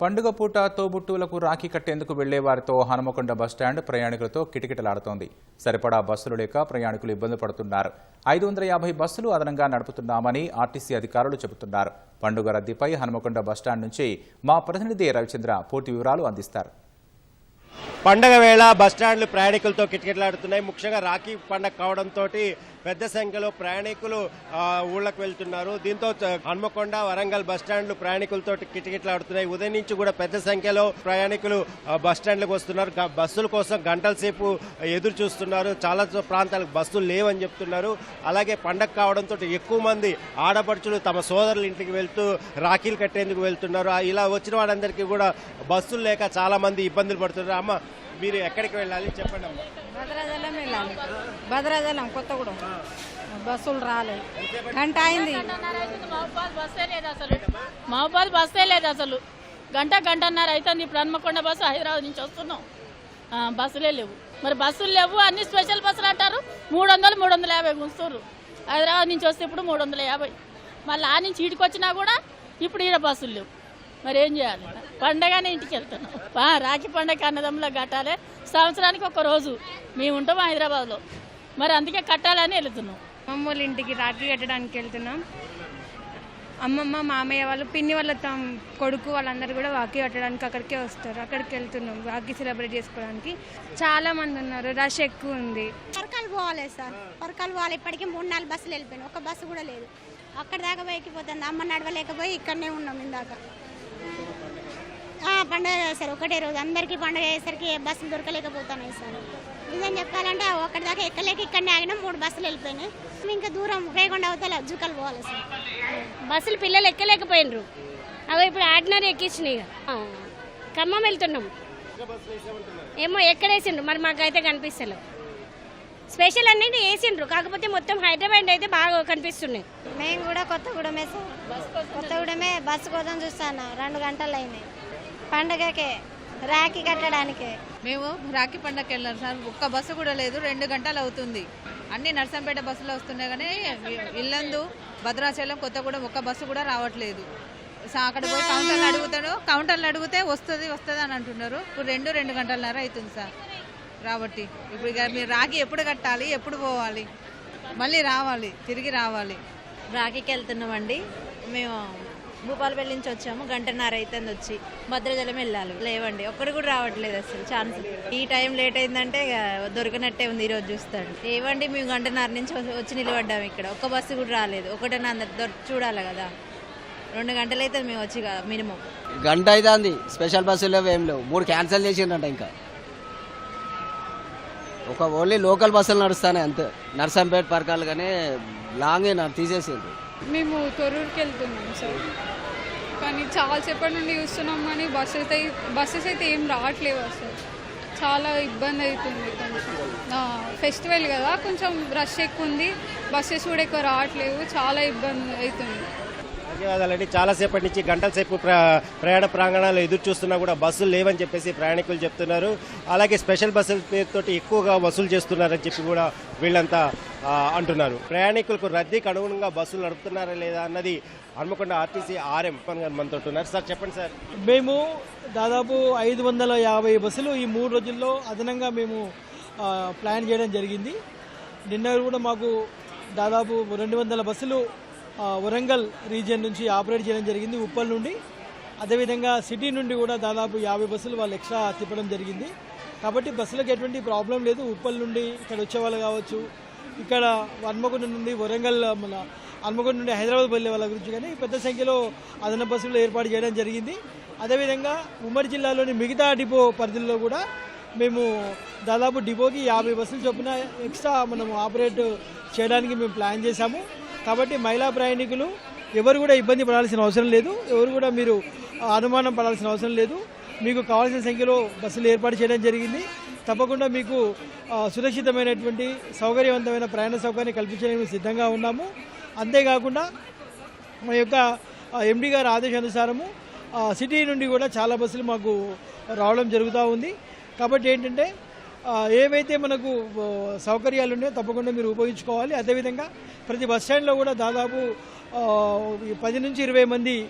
పండుగ పూట తోబుట్టువులకు రాఖీ కట్టేందుకు వెళ్ళే వారితో హనుమకొండ బస్టాండ్ ప్రయాణికులతో కిటకిటలాడుతోంది. సరిపడా బస్సులు లేక ప్రయాణికులు ఇబ్బంది పడుతున్నారు. ఐదు వందల యాభై బస్సులు అదనంగా నడుపుతున్నామని ఆర్టీసీ అధికారులు చెబుతున్నారు. పండుగ రద్దీపై హనుమకొండ బస్టాండ్ నుంచి మా ప్రతినిధి రవిచంద్ర పూర్తి వివరాలు అందిస్తారు. పండగ వేళ బస్టాండ్లు ప్రయాణికులతో కిటకిటలాడుతున్నాయి. ముఖ్యంగా రాఖీ పండగ కావడంతో పెద్ద సంఖ్యలో ప్రయాణికులు ఊళ్ళకు వెళ్తున్నారు. దీంతో హన్మకొండ వరంగల్ బస్టాండ్లు ప్రయాణికులతో కిటకిటలాడుతున్నాయి. ఉదయం నుంచి కూడా పెద్ద సంఖ్యలో ప్రయాణికులు బస్టాండ్లకు వస్తున్నారు. బస్సుల కోసం గంటల సేపు ఎదురు చూస్తున్నారు. చాలా ప్రాంతాలకు బస్సులు లేవని చెప్తున్నారు. అలాగే పండగ కావడంతో ఎక్కువ మంది ఆడపడుచులు తమ సోదరుల ఇంటికి వెళ్తూ రాఖీలు కట్టేందుకు వెళ్తున్నారు. ఇలా వచ్చిన వాళ్ళందరికీ కూడా బస్సులు లేక చాలా మంది ఇబ్బందులు పడుతున్నారు. అమ్మ మీరు ఎక్కడికి వెళ్ళాలి? చెప్పండి అమ్మ. భద్రాచలం వెళ్ళాలి. భద్రాచలం కొత్తగూడెం. బస్సులు రాలేదు గంట అయింది. మహబాద్ బస్సే లేదు అసలు. మహబాద్ బస్సే లేదు అసలు. గంట గంటన్నర అవుతుంది ఇప్పుడు హన్మకొండ బస్సు హైదరాబాద్ నుంచి వస్తున్నాం. ఆ, బస్సులే లేవు. మరి బస్సులు లేవు అన్ని స్పెషల్ బస్సులు అంటారు. మూడు వందలు మూడు వందల యాభై గుంచుతారు హైదరాబాద్ నుంచి వస్తే ఇప్పుడు మూడు వందల యాభై. మళ్ళీ ఆ నుంచి ఈడికి వచ్చినా కూడా ఇప్పుడు ఈడ బస్సులు లేవు. మరి ఏం చేయాలి? పండగనే ఇంటికి వెళ్తున్నాం ఆ, రాఖీ పండగ అన్నదమ్ములో కట్టాలి సంవత్సరానికి ఒక రోజు మేము ఉంటాం హైదరాబాద్లో. మరి అందుకే కట్టాలని వెళ్తున్నాం. అమ్మమ్మ ఇంటికి రాఖీ కట్టడానికి వెళ్తున్నాం. అమ్మమ్మ మామయ్య వాళ్ళు పిన్ని వాళ్ళ తమ్ కొడుకు వాళ్ళందరూ కూడా రాఖీ కట్టడానికి అక్కడికే వస్తారు. అక్కడికి వెళ్తున్నాం రాఖీ సెలబ్రేట్ చేసుకోవడానికి. చాలా మంది ఉన్నారు. రష్ ఎక్కువ ఉంది. పరకాలు పోవాలి సార్. పరకాలు పోవాలి. ఇప్పటికీ మూడు నాలుగు బస్సులు వెళ్ళిపోయినాయి. ఒక బస్సు కూడా లేదు. అక్కడ దాకా పోయిపోతుంది అమ్మ నడవలేకపోయి ఇక్కడనే ఉన్నాం ఇందాక. పండగ సార్ ఒకటే రోజు. అందరికీ పండగ అయ్యేసరికి ఏ బస్సులు దొరకలేకపోతున్నాయి సార్. నిజం చెప్పాలంటే ఆ ఒక్కడి దాకా ఎక్కలేక ఇక్కడనే ఆగినాం మూడు బస్సులు వెళ్ళిపోయినాయి. ఇంకా దూరం రేగొండ అవతల జూకలు పోవాలి సార్. బస్సులు పిల్లలు ఎక్కలేకపోయినరు. అవి ఇప్పుడు ఆర్డినరీ ఎక్కించినాయి ఖమ్మం వెళ్తున్నాం. ఏమో ఎక్కడ వేసిండ్రు మరి మాకైతే కనిపిస్తలేవు స్పెషల్ అన్నిటి వేసిండ్రు. కాకపోతే మొత్తం హైదరాబాద్ అయితే బాగా కనిపిస్తున్నాయి. మేము కూడా కొత్తగూడెమే సార్ కొత్తగూడెమే బస్సు కోసం చూస్తాను రెండు గంటలు అయినాయి. పండగకే రాఖీ కట్టడానికే. మేము రాఖీ పండగకి వెళ్ళాం సార్. ఒక్క బస్సు కూడా లేదు. రెండు గంటలు అవుతుంది. అన్ని నర్సంపేట బస్సులు వస్తున్నాయి కానీ ఇల్లందు భద్రాచలం కొత్తగూడెం ఒక్క బస్సు కూడా రావట్లేదు. అక్కడ పోయి కౌంటర్లు అడుగుతాడు కౌంటర్లు అడిగితే వస్తుంది వస్తుంది అని అంటున్నారు. ఇప్పుడు రెండు రెండు గంటలన్నర అవుతుంది సార్. రాబట్టి. ఇప్పుడు ఇక మీరు రాఖీ ఎప్పుడు కట్టాలి ఎప్పుడు పోవాలి? మళ్ళీ రావాలి తిరిగి రావాలి. రాఖీకి వెళ్తున్నామండి. మేము భూపాలపల్లి నుంచి వచ్చాము గంటన్నర అవుతుంది వచ్చి. భద్రాచలం వెళ్ళాలి. లేవండి ఒక్కడు కూడా రావట్లేదు అసలు ఛాన్స్. ఈ టైం లేట్ అయిందంటే ఇక దొరికినట్టే ఉంది ఈరోజు చూస్తాడు. ఏవండి మేము గంటన్నర నుంచి వచ్చి- వచ్చి నిలబడ్డాము ఇక్కడ. ఒక్క బస్సు కూడా రాలేదు. ఒకటన్నా అందరు చూడాలి కదా. రెండు గంటలు అయితే మేము వచ్చి మినిమం. గంట అవుతుంది స్పెషల్ బస్సులు ఏం లేవు. మూడు క్యాన్సిల్ చేసిండ్రంట ఇంకా. ఒక ఓన్లీ లోకల్ బస్సులు నడుస్తానే అంతే. నర్సంపేట పరకాలు కానీ లాంగ్ తీసేసింది మేము తొరూరుకి వెళ్తున్నాం సార్. కానీ చాలాసేపటి నుండి చూస్తున్నాం కానీ బస్సెస్ అయితే బస్సెస్ అయితే ఏం రావట్లేవు అసలు. చాలా ఇబ్బంది అవుతుంది కొంచెం. ఫెస్టివల్ కదా కొంచెం రష్ ఎక్కువ ఉంది. బస్సెస్ కూడా ఎక్కువ రావట్లేవు. చాలా ఇబ్బంది అవుతుంది. ధన్యవాదాలండి. చాలాసేపటి నుంచి గంటల సేపు ప్రయాణ ప్రాంగణాలు ఎదురు చూస్తున్నా కూడా బస్సులు లేవని చెప్పేసి ప్రయాణికులు చెప్తున్నారు. అలాగే స్పెషల్ బస్సుల పేరుతోటి ఎక్కువగా వసూలు చేస్తున్నారని చెప్పి కూడా వీళ్ళంతా అంటున్నారు. ప్రయాణికులకు రద్దీకి అనుగుణంగా బస్సులు నడుపుతున్నారా లేదా అన్నది హన్మకొండ ఆర్టీసీ ఆర్ఎం గారు మనతో ఉన్నారు సార్ చెప్పండి సార్. మేము దాదాపు ఐదు వందల యాభై బస్సులు ఈ మూడు రోజుల్లో అదనంగా మేము ప్లాన్ చేయడం జరిగింది. నిన్న కూడా మాకు దాదాపు రెండు వందల బస్సులు వరంగల్ రీజియన్ నుంచి ఆపరేట్ చేయడం జరిగింది ఉప్పల్ నుండి. అదేవిధంగా సిటీ నుండి కూడా దాదాపు యాభై బస్సులు వాళ్ళు ఎక్స్ట్రా తిప్పడం జరిగింది. కాబట్టి బస్సులకు ఎటువంటి ప్రాబ్లం లేదు. ఉప్పల్ నుండి ఇక్కడ వచ్చే వాళ్ళు కావచ్చు ఇక్కడ హన్మకొండ నుండి వరంగల్ మన హన్మకొండ నుండి హైదరాబాద్ వెళ్ళే వాళ్ళ గురించి కానీ పెద్ద సంఖ్యలో అదనపు బస్సులు ఏర్పాటు చేయడం జరిగింది. అదేవిధంగా ఉమ్మడి జిల్లాలోని మిగతా డిపో పరిధిలో కూడా మేము దాదాపు డిపోకి యాభై బస్సులు చొప్పున ఎక్స్ట్రా మనం ఆపరేట్ చేయడానికి మేము ప్లాన్ చేశాము. కాబట్టి మహిళా ప్రయాణికులు ఎవరు కూడా ఇబ్బంది పడాల్సిన అవసరం లేదు. ఎవరు కూడా మీరు అనుమానం పడాల్సిన అవసరం లేదు. మీకు కావాల్సిన సంఖ్యలో బస్సులు ఏర్పాటు చేయడం జరిగింది. తప్పకుండా మీకు సురక్షితమైనటువంటి సౌకర్యవంతమైన ప్రయాణ సౌకర్యాన్ని కల్పించడానికి సిద్ధంగా ఉన్నాము. అంతేకాకుండా మా యొక్క ఎండి గారి ఆదేశానుసారము ఆ, సిటీ నుండి కూడా చాలా బస్సులు మాకు రావడం జరుగుతూ ఉంది. కాబట్టి ఏంటంటే ఏవైతే మనకు సౌకర్యాలు ఉన్నాయో తప్పకుండా మీరు ఉపయోగించుకోవాలి. అదేవిధంగా ప్రతి బస్ స్టాండ్లో కూడా దాదాపు పది నుంచి ఇరవై మంది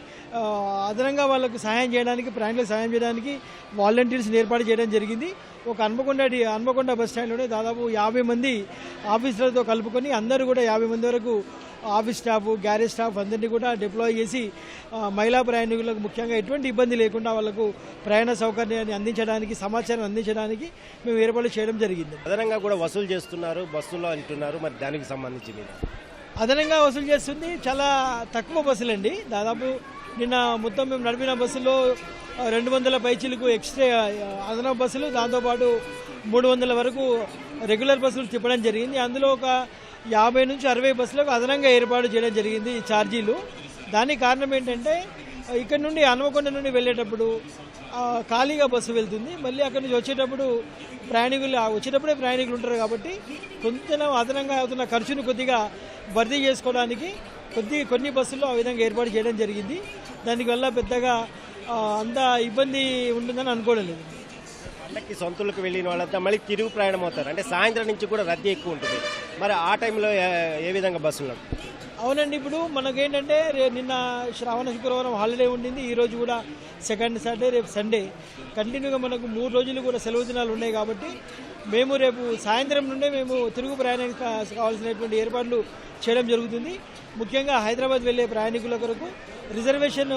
అదనంగా వాళ్ళకు సహాయం చేయడానికి ప్రయాణికులకు సహాయం చేయడానికి వాలంటీర్స్ని ఏర్పాటు చేయడం జరిగింది. ఒక హన్మకొండ డి- హన్మకొండ బస్ స్టాండ్లోనే దాదాపు యాభై మంది ఆఫీసర్లతో కలుపుకొని అందరూ కూడా యాభై మంది వరకు ఆఫీస్ స్టాఫ్ గ్యారేజ్ స్టాఫ్ అందరినీ కూడా డిప్లాయ్ చేసి మహిళా ప్రయాణికులకు ముఖ్యంగా ఎటువంటి ఇబ్బంది లేకుండా వాళ్ళకు ప్రయాణ సౌకర్యాన్ని అందించడానికి సమాచారం అందించడానికి మేము ఏర్పాటు చేయడం జరిగింది. అదనంగా కూడా వసూలు చేస్తున్నారు బస్సులో అంటున్నారు మరి దానికి సంబంధించి మీరు అదనంగా వసూలు చేస్తుంది చాలా తక్కువ బస్సులు అండి. దాదాపు నిన్న మొత్తం మేము నడిపిన బస్సులో రెండు వందల పైచీలకు ఎక్స్ట్రా అదనపు బస్సులు దాంతోపాటు మూడు వందల వరకు రెగ్యులర్ బస్సులు తిప్పడం జరిగింది. అందులో ఒక యాభై నుంచి అరవై బస్సులకు అదనంగా ఏర్పాటు చేయడం జరిగింది ఈ ఛార్జీలు. దానికి కారణం ఏంటంటే ఇక్కడ నుండి హనుమకొండ నుండి వెళ్ళేటప్పుడు ఖాళీగా బస్సు వెళ్తుంది. మళ్ళీ అక్కడి నుంచి వచ్చేటప్పుడు ప్రయాణికులు వచ్చేటప్పుడే ప్రయాణికులు ఉంటారు కాబట్టి కొంచెం అదనంగా అవుతున్న ఖర్చును కొద్దిగా భర్తీ చేసుకోవడానికి కొద్ది కొన్ని బస్సుల్లో ఆ విధంగా ఏర్పాటు చేయడం జరిగింది. దానివల్ల పెద్దగా అంత ఇబ్బంది ఉంటుందని అనుకోవడం లేదు. పండక్కి సొంతలకు వెళ్ళిన వాళ్ళంతా మళ్ళీ తిరుగు ప్రయాణం అవుతారు. అంటే సాయంత్రం నుంచి కూడా రద్దీ ఎక్కువ ఉంటుంది. మరి ఆ టైంలో ఏ- విధంగా బస్సులు అవునండి ఇప్పుడు మనకేంటంటే రేపు నిన్న శ్రావణ శుక్రవారం హాలిడే ఉండింది. ఈ రోజు కూడా సెకండ్ సాటర్డే రేపు సండే. కంటిన్యూగా మనకు మూడు రోజులు కూడా సెలవు దినాలు ఉన్నాయి కాబట్టి మేము రేపు సాయంత్రం నుండే మేము తిరుగు ప్రయాణానికి కావాల్సినటువంటి ఏర్పాట్లు చేయడం జరుగుతుంది. ముఖ్యంగా హైదరాబాద్ వెళ్ళే ప్రయాణికుల కొరకు రిజర్వేషన్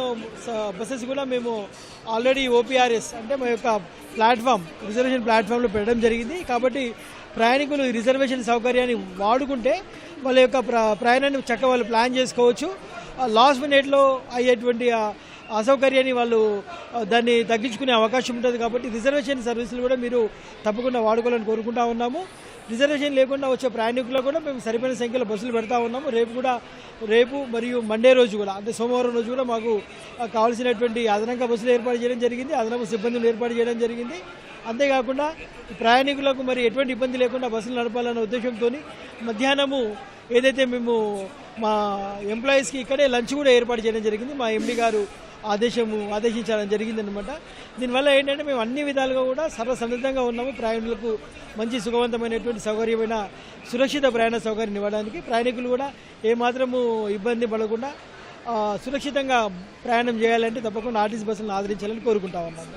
బస్సెస్ కూడా మేము ఆల్రెడీ ఓపీఆర్ఎస్ అంటే మా యొక్క ప్లాట్ఫామ్ రిజర్వేషన్ ప్లాట్ఫామ్లో పెట్టడం జరిగింది. కాబట్టి ప్రయాణికులు ఈ రిజర్వేషన్ సౌకర్యాన్ని వాడుకుంటే వాళ్ళ యొక్క ప్ర- ప్రయాణాన్ని చక్కగా వాళ్ళు ప్లాన్ చేసుకోవచ్చు. లాస్ట్ మినిట్లో అయ్యేటువంటి అసౌకర్యాన్ని వాళ్ళు దాన్ని తగ్గించుకునే అవకాశం ఉంటుంది కాబట్టి రిజర్వేషన్ సర్వీసులు కూడా మీరు తప్పకుండా వాడుకోవాలని కోరుకుంటా ఉన్నాము. రిజర్వేషన్ లేకుండా వచ్చే ప్రయాణికులకు కూడా మేము సరిపోయిన సంఖ్యలో బస్సులు పెడతా ఉన్నాము. రేపు కూడా రేపు మరియు మండే రోజు కూడా అంటే సోమవారం రోజు కూడా మాకు కావాల్సినటువంటి అదనంగా బస్సులు ఏర్పాటు చేయడం జరిగింది. అదనపు సిబ్బందులు ఏర్పాటు చేయడం జరిగింది. అంతేకాకుండా ప్రయాణికులకు మరి ఎటువంటి ఇబ్బంది లేకుండా బస్సులు నడపాలన్న ఉద్దేశంతో మధ్యాహ్నము ఏదైతే మేము మా ఎంప్లాయీస్కి ఇక్కడే లంచ్ కూడా ఏర్పాటు చేయడం జరిగింది. మా ఎండి గారు ఆదేశము ఆదేశించడం జరిగిందనమాట దీనివల్ల ఏంటంటే మేము అన్ని విధాలుగా కూడా సర్వసన్నద్ధంగా ఉన్నాము. ప్రయాణికులకు మంచి సుఖవంతమైనటువంటి సౌకర్యమైన సురక్షిత ప్రయాణ సౌకర్యం ఇవ్వడానికి ప్రయాణికులు కూడా ఏమాత్రము ఇబ్బంది పడకుండా సురక్షితంగా ప్రయాణం చేయాలంటే తప్పకుండా ఆర్టీసీ బస్సులను ఆదరించాలని కోరుకుంటా ఉన్నాము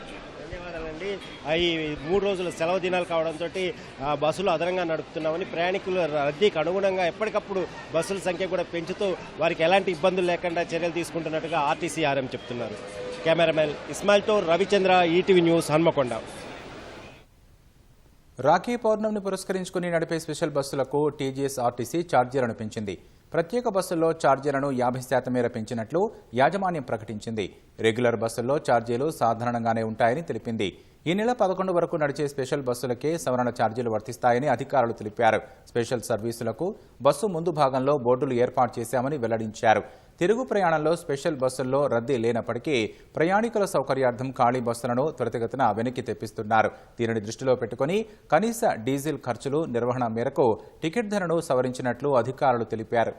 కాబట్టి ఈ మూడు రోజుల సెలవు దినాలు కావడంతో బస్సులు అదనంగా నడుపుతున్నామని ప్రయాణికుల రద్దీకి అనుగుణంగా ఎప్పటికప్పుడు బస్సుల సంఖ్య కూడా పెంచుతూ వారికి ఎలాంటి ఇబ్బందులు లేకుండా చర్యలు తీసుకుంటున్నట్టుగా ఆర్టీసీ ఆర్ఎం చెప్తున్నారు. కెమెరామెన్ ఇస్మాయిల్తో రవిచంద్ర ఈటీవీ న్యూస్ హన్మకొండ. రాఖీ పౌర్ణమిని పురస్కరించుకుని నడిపే స్పెషల్ బస్సులకు టీజీఎస్ ఆర్టీసీ ఛార్జీలను పెంచింది. ప్రత్యేక బస్సుల్లో ఛార్జీలను యాభై శాతం మేర పెంచినట్లు యాజమాన్యం ప్రకటించింది. రెగ్యులర్ బస్సుల్లో ఛార్జీలు సాధారణంగానే ఉంటాయని తెలిపింది. ఈ నెల పదకొండు వరకు నడిచే స్పెషల్ బస్సులకే సవరణ ఛార్జీలు వర్తిస్తాయని అధికారులు తెలిపారు. స్పెషల్ సర్వీసులకు బస్సు ముందు భాగంలో బోర్డులు ఏర్పాటు చేశామని వెల్లడించారు. తిరుగు ప్రయాణంలో స్పెషల్ బస్సుల్లో రద్దీ లేనప్పటికీ ప్రయాణికుల సౌకర్యార్థం ఖాళీ బస్సులను త్వరితగతిన వెనక్కి తెప్పిస్తున్నారు. దీనిని దృష్టిలో పెట్టుకుని కనీస డీజిల్ ఖర్చులు నిర్వహణ మేరకు టికెట్ ధరను సవరించినట్లు అధికారులు తెలిపారు.